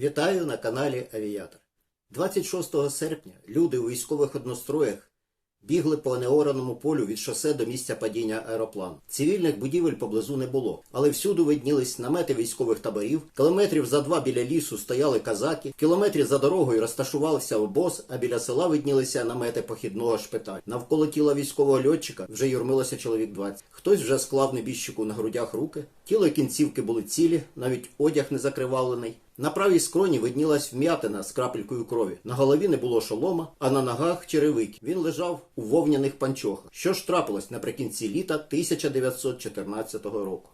Вітаю на каналі Авіатор. 26 серпня люди у військових одностроях бігли по неораному полю від шосе до місця падіння аероплану. Цивільних будівель поблизу не було, але всюди виднілись намети військових таборів. Кілометрів за два біля лісу стояли казаки. Кілометрі за дорогою розташувався обоз, а біля села виднілися намети похідного шпиталю. Навколо тіла військового льотчика вже юрмилося чоловік 20. Хтось вже склав небіжчику на грудях руки. Тіло і кінцівки були цілі, навіть одяг не закривавлений. На правій скроні виднілась вм'ятина з крапелькою крові. На голові не було шолома, а на ногах черевики. Він лежав у вовняних панчохах. Що ж трапилось наприкінці літа 1914 року?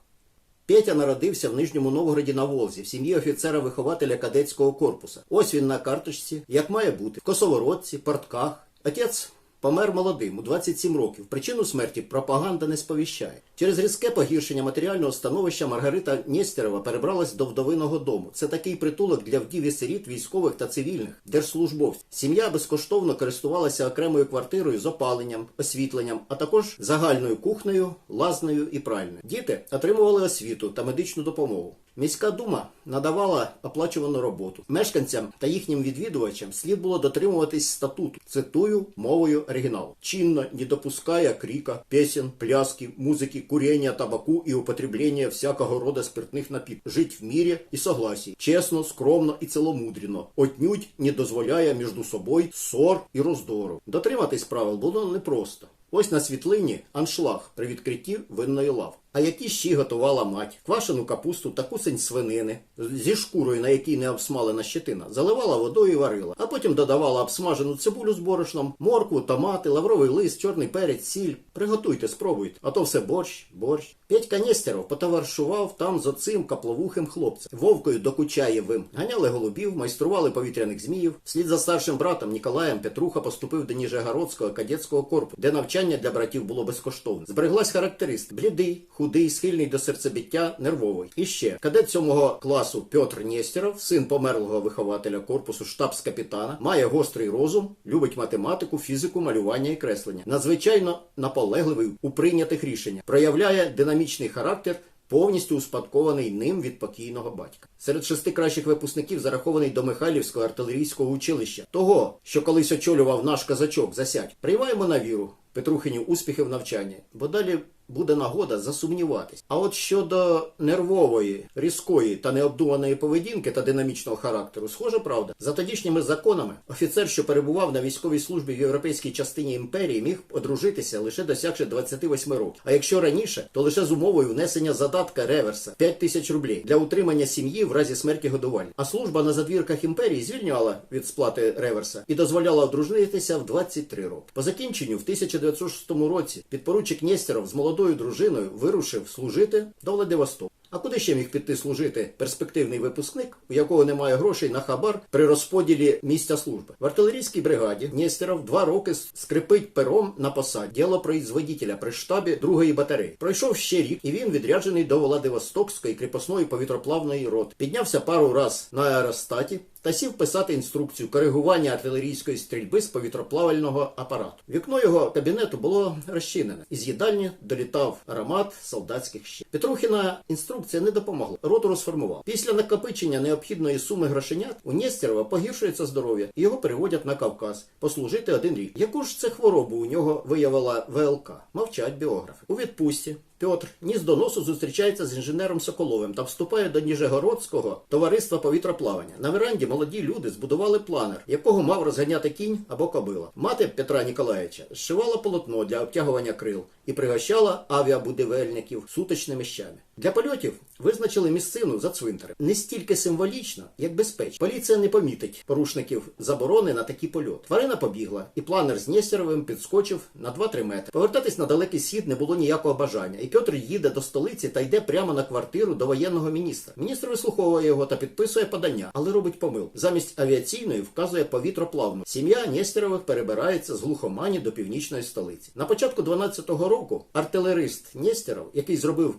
Петя народився в Нижньому Новгороді на Волзі в сім'ї офіцера-вихователя кадетського корпуса. Ось він на карточці, як має бути, в косовородці, портках. Отець помер молодим у 27 років. Причину смерті пропаганда не сповіщає. Через різке погіршення матеріального становища Маргарита Нєстерова перебралась до вдовиного дому. Це такий притулок для вдів і сиріт військових та цивільних держслужбовців. Сім'я безкоштовно користувалася окремою квартирою з опаленням, освітленням, а також загальною кухнею, лазнею і пральною. Діти отримували освіту та медичну допомогу. Міська дума надавала оплачувану роботу. Мешканцям та їхнім відвідувачам слід було дотримуватись статуту. Цитую мовою оригіналу. Чинно не допуская крика, песен, пляски, музики, курения, табаку и употребления всякого рода спиртних напитков, Жить в мірі і согласии, чесно, скромно і ціломудрено, отнюдь не дозволяє між собою ссор і роздору. Дотриматись правил було непросто. Ось на світлині аншлаг при відкритті винної лав. А які ще готувала мать? Квашену капусту та кусень свинини зі шкурою, на якій не обсмалена щетина, заливала водою і варила, а потім додавала обсмажену цибулю з борошном, моркву, томати, лавровий лист, чорний перець, сіль. Приготуйте, спробуйте. А то все борщ, борщ. Петька Нестеров потоваришував там з оцим капловухим хлопцем. Вовкою докучаєвим. Ганяли голубів, майстрували повітряних зміїв. Слід за старшим братом Ніколаєм Петруха поступив до Ніжегородського кадетського корпусу, де навчання для братів було безкоштовне. Збереглась характеристика. Блідий, худий, схильний до серцебиття, нервовий. І ще кадет сьомого класу Петр Нєстеров, син померлого вихователя корпусу штабс-капітана, має гострий розум, любить математику, фізику, малювання і креслення. Надзвичайно наполегливий у прийнятих рішеннях, проявляє динамічний характер. Повністю успадкований ним від покійного батька. Серед шести кращих випускників зарахований до Михайлівського артилерійського училища, того, що колись очолював наш казачок, засядь. Приймаємо на віру Петрухині успіхи в навчанні, бо далі буде нагода засумніватись. А от щодо нервової, різкої та необдуманої поведінки та динамічного характеру, схоже, правда, за тодішніми законами офіцер, що перебував на військовій службі в європейській частині імперії, міг одружитися лише досягши 28 років. А якщо раніше, то лише з умовою внесення задатка реверса 5 тисяч рублей для утримання сім'ї в разі смерті годувальні. А служба на задвірках імперії звільняла від сплати реверса і дозволяла одружитися в 23 роки. По закінченню в 1906 році підпоручик Нєстеров з молодою дружиною вирушив служити до Владивостоку. А куди ще міг піти служити перспективний випускник, у якого немає грошей на хабар при розподілі місця служби? В артилерійській бригаді Нєстеров два роки скрипить пером на посаді ділопроизводителя при штабі другої батареї. Пройшов ще рік, і він відряджений до Владивостокської кріпосної повітроплавної роти. Піднявся пару раз на аеростаті та сів писати інструкцію коригування артилерійської стрільби з повітроплавального апарату. Вікно його кабінету було розчинене. Із їдальні долітав аромат солдатських щит. Петрухіна інструкція не допомогла. Роту розформував. Після накопичення необхідної суми грошенят у Нєстерова погіршується здоров'я його переводять на Кавказ послужити один рік. Яку ж це хворобу у нього виявила ВЛК? Мовчать біографи. У відпустці Петр ніс до носу зустрічається з інженером Соколовим та вступає до Ніжегородського товариства повітроплавання. На веранді молоді люди збудували планер, якого мав розганяти кінь або кобила. Мати Петра Ніколаєвича зшивала полотно для обтягування крил і пригощала авіабудівельників сутичними щами. Для польотів визначили місцину за цвинтарем. Не стільки символічно, як безпечно. Поліція не помітить порушників заборони на такий польот. Тварина побігла, і планер з Нєстеровим підскочив на 2-3 метри. Повертатись на далекий схід не було ніякого бажання, і Петр їде до столиці та йде прямо на квартиру до воєнного міністра. Міністр вислуховує його та підписує подання, але робить помилку. Замість авіаційної вказує повітроплавну. Сім'я Нєстерових перебирається з глухомані до північної столиці. На початку 12-го року артилерист Нєстеров, який зробив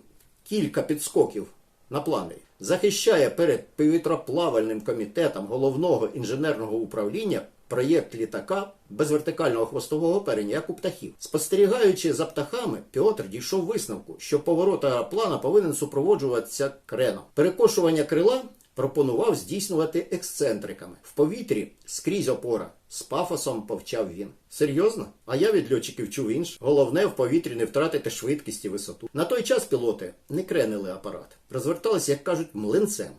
кілька підскоків на планері, захищає перед повітроплавальним комітетом головного інженерного управління проєкт літака без вертикального хвостового оперення, як у птахів. Спостерігаючи за птахами, Піотр дійшов висновку, що поворот аероплана повинен супроводжуватися креном. Перекошування крила пропонував здійснювати ексцентриками. В повітрі скрізь опора. З пафосом повчав він. Серйозно? А я від льотчиків чув інш. Головне в повітрі не втратити швидкість і висоту. На той час пілоти не кренили апарат, розверталися, як кажуть, млинцем.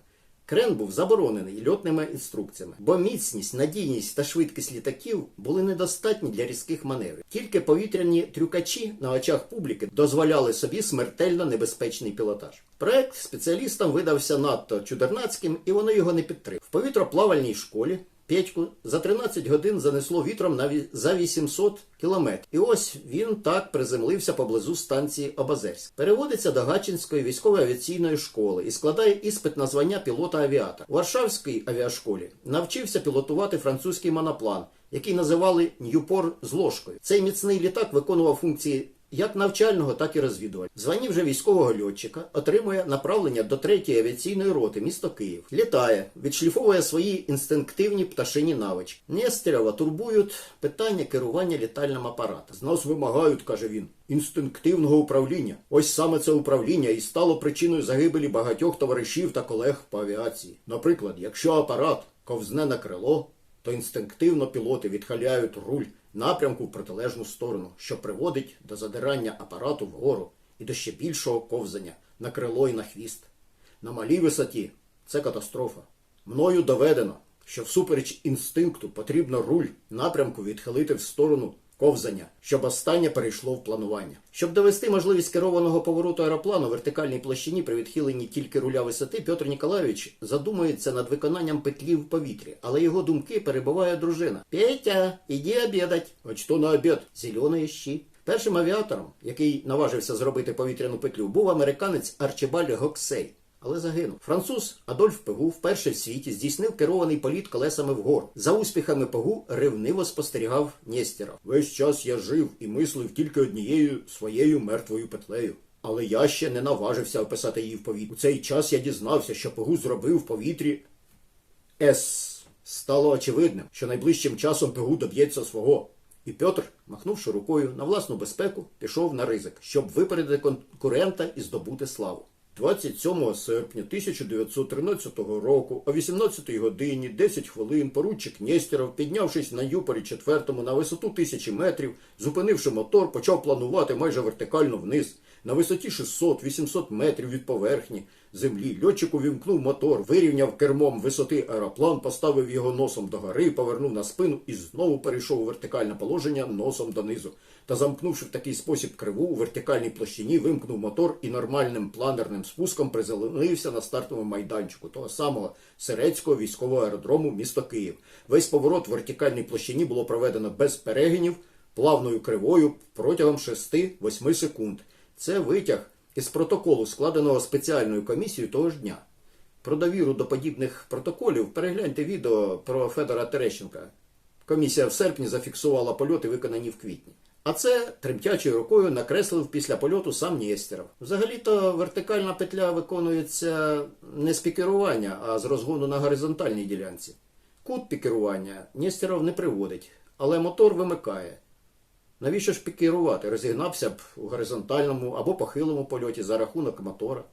Крен був заборонений льотними інструкціями, бо міцність, надійність та швидкість літаків були недостатні для різких маневрів. Тільки повітряні трюкачі на очах публіки дозволяли собі смертельно небезпечний пілотаж. Проект спеціалістам видався надто чудернацьким, і вони його не підтримали. В повітроплавальній школі Петьку за 13 годин занесло вітром на ві- за 800 кілометрів. І ось він так приземлився поблизу станції Обазерськ. Переводиться до Гатчинської військової авіаційної школи і складає іспит на звання пілота-авіатора. У Варшавській авіашколі навчився пілотувати французький моноплан, який називали Ньюпор з ложкою. Цей міцний літак виконував функції як навчального, так і розвідувального. В званні вже військового льотчика отримує направлення до 3-ї авіаційної роти місто Київ. Літає, відшліфовує свої інстинктивні пташині навички. Нестерова турбують питання керування літальним апаратом. З нас вимагають, каже він, інстинктивного управління. Ось саме це управління і стало причиною загибелі багатьох товаришів та колег по авіації. Наприклад, якщо апарат ковзне на крило, то інстинктивно пілоти відхиляють руль напрямку в протилежну сторону, що приводить до задирання апарату вгору і до ще більшого ковзання на крило і на хвіст. На малій висоті це катастрофа. Мною доведено, що всупереч інстинкту потрібно руль напрямку відхилити в сторону ковзання, щоб останнє перейшло в планування. Щоб довести можливість керованого повороту аероплану в вертикальній площині при відхиленні тільки руля висоти, Петр Ніколайович задумується над виконанням петлі в повітрі, але його думки перебиває дружина. Петя, іди обідать. От що на обід? Зеленої щі. Першим авіатором, який наважився зробити повітряну петлю, був американець Арчибальд Гоксей. Але загинув. Француз Адольф Пегу вперше в світі здійснив керований політ колесами вгору. За успіхами Пегу ревниво спостерігав Нєстєров. Весь час я жив і мислив тільки однією своєю мертвою петлею. Але я ще не наважився описати її в повітрі. У цей час я дізнався, що Пегу зробив в повітрі С. Стало очевидним, що найближчим часом Пегу доб'ється свого. І Петр, махнувши рукою на власну безпеку, пішов на ризик, щоб випередити конкурента і здобути славу. 27 серпня 1913 року о 18 годині 10 хвилин поручик Нєстєров, піднявшись на Юпорі 4 на висоту тисячі метрів, зупинивши мотор, почав планувати майже вертикально вниз. На висоті 600-800 метрів від поверхні землі льотчик увімкнув мотор, вирівняв кермом висоти аероплан, поставив його носом догори, повернув на спину і знову перейшов у вертикальне положення носом донизу. Та замкнувши в такий спосіб криву у вертикальній площині, вимкнув мотор і нормальним планерним спуском приземлився на стартовому майданчику того самого Серецького військового аеродрому місто Київ. Весь поворот в вертикальній площині було проведено без перегинів, плавною кривою протягом 6-8 секунд. Це витяг із протоколу, складеного спеціальною комісією того ж дня. Про довіру до подібних протоколів перегляньте відео про Федора Терещенка. Комісія в серпні зафіксувала польоти, виконані в квітні. А це тремтячою рукою накреслив після польоту сам Нєстєров. Взагалі-то вертикальна петля виконується не з пікерування, а з розгону на горизонтальній ділянці. Кут пікерування Нєстєров не приводить, але мотор вимикає. Навіщо ж пікірувати? Розігнався б у горизонтальному або похилому польоті за рахунок мотора.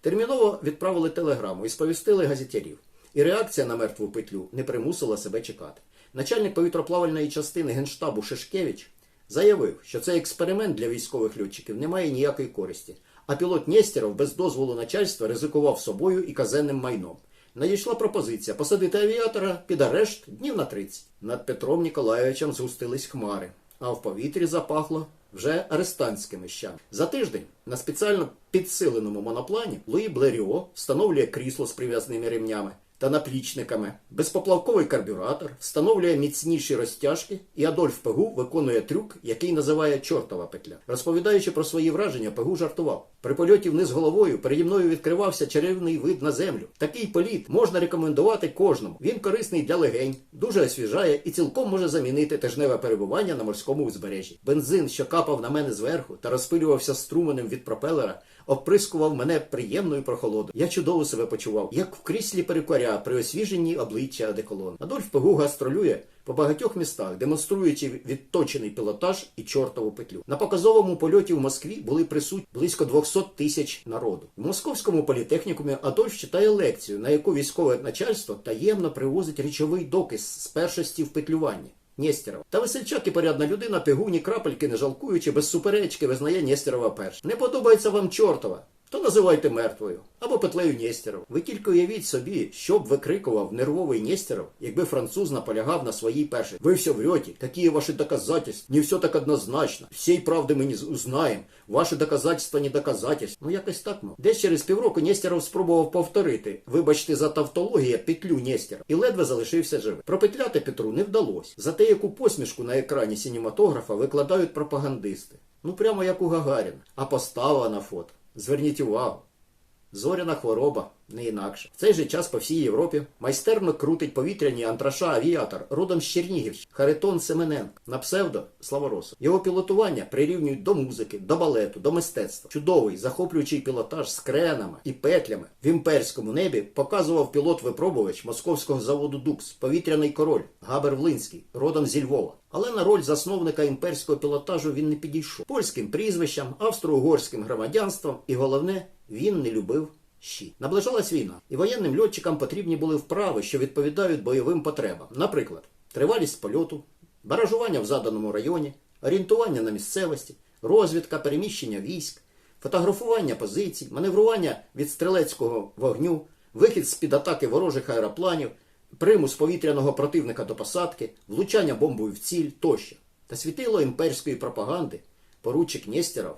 Терміново відправили телеграму і сповістили газетярів. І реакція на мертву петлю не примусила себе чекати. Начальник повітроплавальної частини генштабу Шишкевич заявив, що цей експеримент для військових льотчиків не має ніякої користі, а пілот Нєстєров без дозволу начальства ризикував собою і казенним майном. Надійшла пропозиція посадити авіатора під арешт днів на 30. Над Петром Ніколаєвичем згустились хмари, а в повітрі запахло вже арестантськими щами. За тиждень на спеціально підсиленому моноплані Луї Блеріо встановлює крісло з прив'язними ремнями та наплічниками, безпоплавковий карбюратор, встановлює міцніші розтяжки, і Адольф Пегу виконує трюк, який називає чортова петля. Розповідаючи про свої враження, Пегу жартував. При польоті вниз головою переді мною відкривався чарівний вид на землю. Такий політ можна рекомендувати кожному. Він корисний для легень, дуже освіжає і цілком може замінити тижневе перебування на морському узбережжі. Бензин, що капав на мене зверху та розпилювався струменем від пропелера, обприскував мене приємною прохолодою. Я чудово себе почував, як в кріслі перекоря при освіженні обличчя одеколон. Адольф Пегу гастролює по багатьох містах, демонструючи відточений пілотаж і чортову петлю. На показовому польоті в Москві були присутні близько 200 тисяч народу. В московському політехнікумі Адольф читає лекцію, на яку військове начальство таємно привозить речовий доказ з першості в петлюванні. Нєстєрова. Та весельчак і порядна людина пигуні крапельки не жалкуючи, без суперечки визнає Нєстєрова перш. Не подобається вам чортова. То називайте мертвою або петлею Нєстєров. Ви тільки уявіть собі, що б викрикував нервовий Нєстєров, якби француз наполягав на своїй першій. Ви все врете, які ваші доказательства? Не все так однозначно. Всей правди ми не узнаємо. Ваші доказательства не доказательства. Ну якось так, ну. Десь через півроку Нєстєров спробував повторити, вибачте за тавтологію, петлю Нєстєра. І ледве залишився живий. Пропетляти Петру не вдалося. Зате яку посмішку на екрані синематографа викладають пропагандисти. Ну прямо як у Гагаріна. А постава на фото. Зверніть увагу. Зоряна хвороба, не інакше. В цей же час по всій Європі майстерно крутить повітряні антраша авіатор родом з Чернігівщини Харитон Семененко на псевдо Славоросов. Його пілотування прирівнюють до музики, до балету, до мистецтва. Чудовий, захоплюючий пілотаж з кренами і петлями в імперському небі показував пілот-випробувач московського заводу Дукс, повітряний король Габер Влинський, родом зі Львова. Але на роль засновника імперського пілотажу він не підійшов. Польським прізвищам, австро-угорським громадянством і головне, він не любив щі. Наближалась війна, і воєнним льотчикам потрібні були вправи, що відповідають бойовим потребам. Наприклад, тривалість польоту, баражування в заданому районі, орієнтування на місцевості, розвідка, переміщення військ, фотографування позицій, маневрування від стрілецького вогню, вихід з-під атаки ворожих аеропланів, примус повітряного противника до посадки, влучання бомбою в ціль тощо. Та світило імперської пропаганди поручик Нєстєров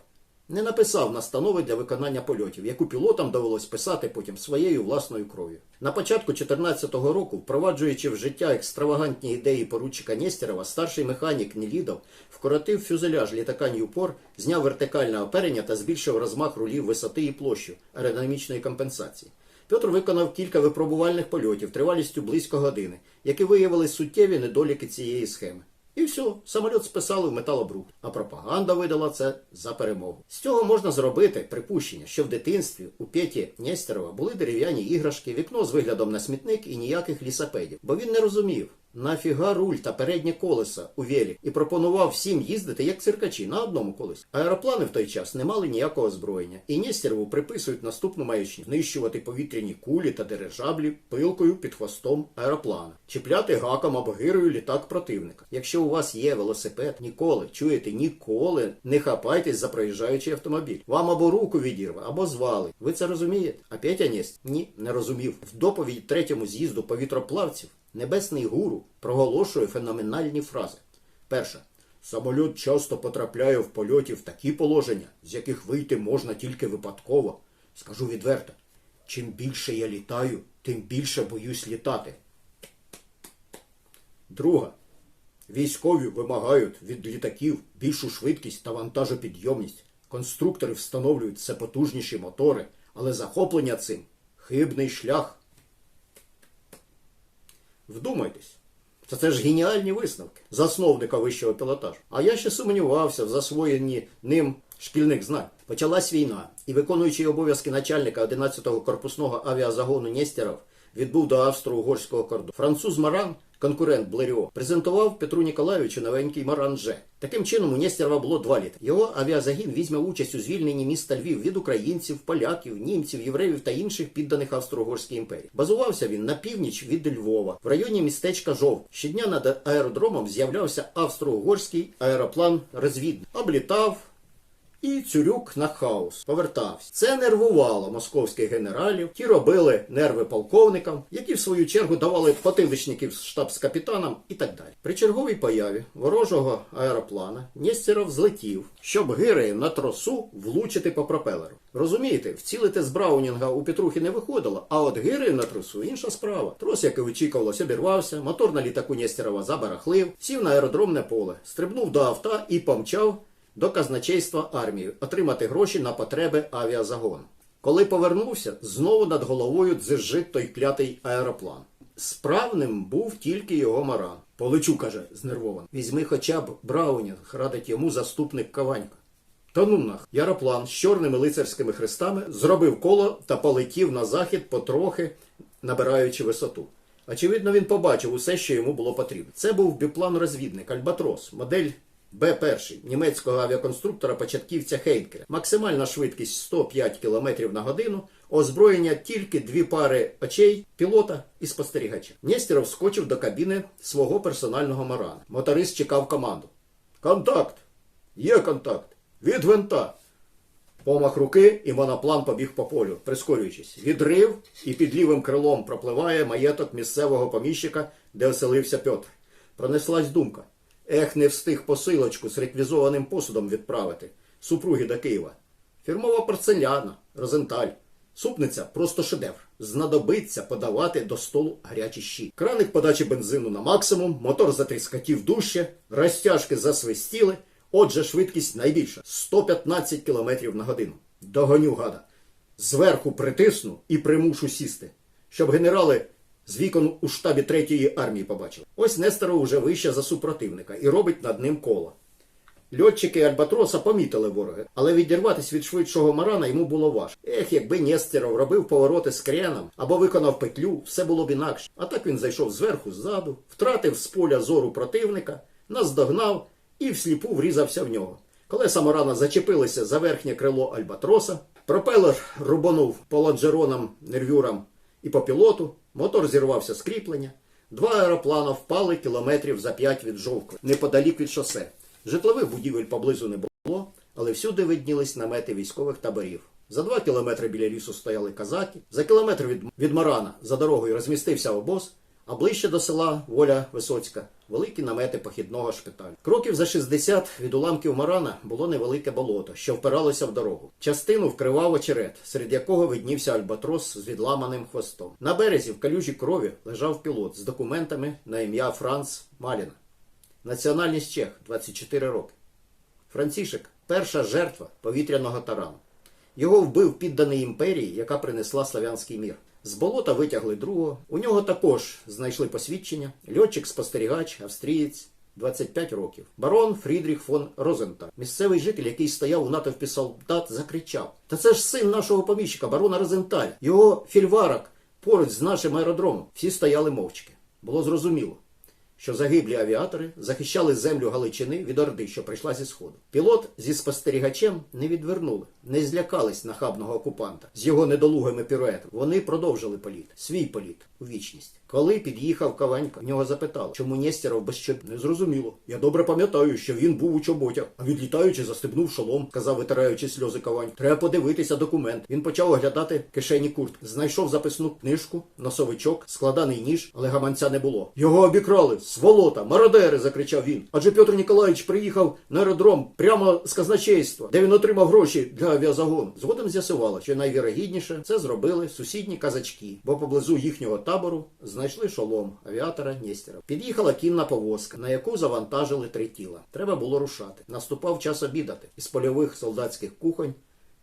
не написав настанови для виконання польотів, яку пілотам довелось писати потім своєю власною кров'ю. На початку 14-го року, впроваджуючи в життя екстравагантні ідеї поручика Нєстєрова, старший механік Нелідов вкоротив фюзеляж літака Ньюпор, зняв вертикальне оперення та збільшив розмах рулів висоти і площу аеродинамічної компенсації. Петр виконав кілька випробувальних польотів тривалістю близько години, які виявили суттєві недоліки цієї схеми. І все, самоліт списали в металобрух, а пропаганда видала це за перемогу. З цього можна зробити припущення, що в дитинстві у П'єті Нєстерова були дерев'яні іграшки, вікно з виглядом на смітник і ніяких лісопедів, бо він не розумів. Нафіга руль та переднє колеса у велик і пропонував всім їздити як циркачі на одному колесі. Аероплани в той час не мали ніякого озброєння, і Нєстерову приписують наступну маячню знищувати повітряні кулі та дирижаблі пилкою під хвостом аероплана, чіпляти гаком або гирою літак противника. Якщо у вас є велосипед, ніколи чуєте, ніколи не хапайтесь за проїжджаючий автомобіль. Вам або руку відірве, або звали. Ви це розумієте? А Петя Нєст? Ні, не розумів. В доповіді третьому з'їзду повітроплавців Небесний гуру проголошує феноменальні фрази. Перша. Самоліт часто потрапляє в польоті в такі положення, з яких вийти можна тільки випадково. Скажу відверто, чим більше я літаю, тим більше боюсь літати. Друга. Військові вимагають від літаків більшу швидкість та вантажопідйомність. Конструктори встановлюють все потужніші мотори, але захоплення цим хибний шлях. Вдумайтесь. Це, це ж геніальні висновки засновника вищого пілотажу. А я ще сумнівався в засвоєнні ним шкільних знань. Почалась війна, і виконуючий обов'язки начальника 11-го корпусного авіазагону Нестеров відбув до австро-угорського кордону. Француз Маран, конкурент Блеріо, презентував Петру Ніколаєвичу новенький Маран Ж. Таким чином, у Нєстєрова було два літа. Його авіазагін візьме участь у звільненні міста Львів від українців, поляків, німців, євреїв та інших підданих Австро-Угорській імперії. Базувався він на північ від Львова, в районі містечка Жов. Щодня над аеродромом з'являвся австро-угорський аероплан розвідник. Облітав. І Цюрюк на хаос повертався. Це нервувало московських генералів. Ті робили нерви полковникам, які в свою чергу давали потиличників штабс-капітанам і так далі. При черговій появі ворожого аероплана Нєстеров злетів, щоб гирею на тросу влучити по пропелеру. Розумієте, вцілити з Браунінга у Петрухи не виходило, а от гирею на тросу інша справа. Трос, як і очікувалось, обірвався, мотор на літаку Нєстерова забарахлив, сів на аеродромне поле, стрибнув до авто і помчав до казначейства армії отримати гроші на потреби авіазагону. Коли повернувся, знову над головою дзижить той клятий аероплан. Справним був тільки його маран. Полечу, каже, знервовано. Візьми хоча б Браунінг, радить йому заступник Каванька. Та ну нах. Яроплан з чорними лицарськими хрестами зробив коло та полетів на захід потрохи, набираючи висоту. Очевидно, він побачив усе, що йому було потрібно. Це був біплан-розвідник Альбатрос, модель Б-1 німецького авіаконструктора початківця Хейнкера. Максимальна швидкість 105 км на годину, озброєння тільки дві пари очей, пілота і спостерігача. Нєстєров скочив до кабіни свого персонального марана. Моторист чекав команду. Контакт! Є контакт! Від гвинта! Помах руки і моноплан побіг по полю, прискорюючись. Відрив і під лівим крилом пропливає маєток місцевого поміщика, де оселився Петр. Пронеслась думка. Ех, не встиг посилочку з реквізованим посудом відправити. Супруги до Києва. Фірмова порцеляна, розенталь. Супниця просто шедевр. Знадобиться подавати до столу гарячі щі. Краник подачі бензину на максимум, мотор затріскотів дужче, розтяжки засвистіли. Отже, швидкість найбільша 115 км на годину. Догоню гада. Зверху притисну і примушу сісти, щоб генерали з вікон у штабі третьої армії побачили. Ось Нестеров уже вище за супротивника і робить над ним коло. Льотчики Альбатроса помітили ворога, але відірватися від швидшого марана йому було важко. Ех, якби Нестеров робив повороти з креном або виконав петлю, все було б інакше. А так він зайшов зверху, ззаду, втратив з поля зору противника, наздогнав і всліпу врізався в нього. Колеса Морана зачепилися за верхнє крило Альбатроса, пропелер рубанув по лонжеронам, нервюрам і по пілоту, мотор зірвався з кріплення, два аероплана впали кілометрів за п'ять від жовкви, неподалік від шосе. Житлових будівель поблизу не було, але всюди виднілись намети військових таборів. За два кілометри біля лісу стояли казаки, за кілометр від, від Марана за дорогою розмістився обоз, а ближче до села Воля Висоцька великі намети похідного шпиталю. Кроків за 60 від уламків Марана було невелике болото, що впиралося в дорогу. Частину вкривав очерет, серед якого виднівся альбатрос з відламаним хвостом. На березі в калюжі крові лежав пілот з документами на ім'я Франц Маліна. Національність Чех 24 роки. Францішек перша жертва повітряного тарану. Його вбив підданий імперії, яка принесла славянський мір. З болота витягли другого. У нього також знайшли посвідчення. Льотчик-спостерігач, австрієць, 25 років. Барон Фрідріх фон Розенталь. Місцевий житель, який стояв у натовпі солдат, закричав: Та це ж син нашого поміщика, барона Розенталь, Його фільварок поруч з нашим аеродромом. Всі стояли мовчки. Було зрозуміло що загиблі авіатори захищали землю Галичини від Орди, що прийшла зі сходу. Пілот зі спостерігачем не відвернули, не злякались нахабного окупанта з його недолугими піруетами. Вони продовжили політ, свій політ у вічність. Коли під'їхав Каванька, в нього запитали, чому Нєстєров без чоб... Не зрозуміло. Я добре пам'ятаю, що він був у чоботях, а відлітаючи, застебнув шолом, казав, витираючи сльози Каванька. Треба подивитися документ. Він почав оглядати кишені куртки. Знайшов записну книжку, носовичок, складаний ніж, але гаманця не було. Його обікрали, сволота, мародери, закричав він. Адже Петр Ніколаївич приїхав на аеродром прямо з казначейства, де він отримав гроші для авіазагону. Згодом з'ясувало, що найвірогідніше це зробили сусідні казачки, бо поблизу їхнього табору знайшли шолом авіатора Нєстєра. Під'їхала кінна повозка, на яку завантажили три тіла. Треба було рушати. Наступав час обідати. Із польових солдатських кухонь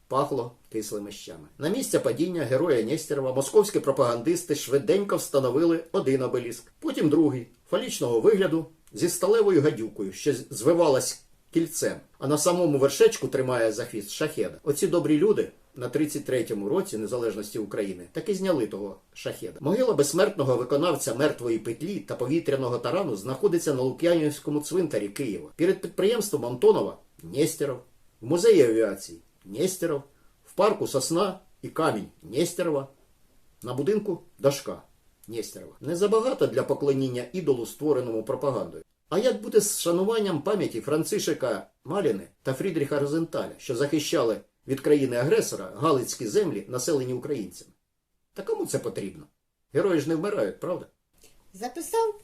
пахло кислими щами. На місце падіння героя Нєстєрова московські пропагандисти швиденько встановили один обеліск, потім другий, фалічного вигляду, зі сталевою гадюкою, що звивалась кільцем, а на самому вершечку тримає за хвіст шахеда. Оці добрі люди на 33-му році незалежності України таки зняли того шахеда. Могила безсмертного виконавця мертвої петлі та повітряного тарану знаходиться на Лук'янівському цвинтарі Києва. Перед підприємством Антонова Нєстєров, в музеї авіації Нєстєров, в парку Сосна і Камінь Нєстєрова, на будинку Дашка Нєстєрова. Не забагато для поклоніння ідолу, створеному пропагандою. А як буде з шануванням пам'яті Францишека Маліни та Фрідріха Розенталя, що захищали від країни-агресора галицькі землі, населені українцями? Та кому це потрібно? Герої ж не вмирають, правда? Записав?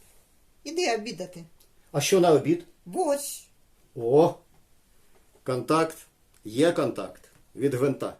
Іди обідати. А що на обід? Борщ. О! Контакт. Є контакт від гвинта.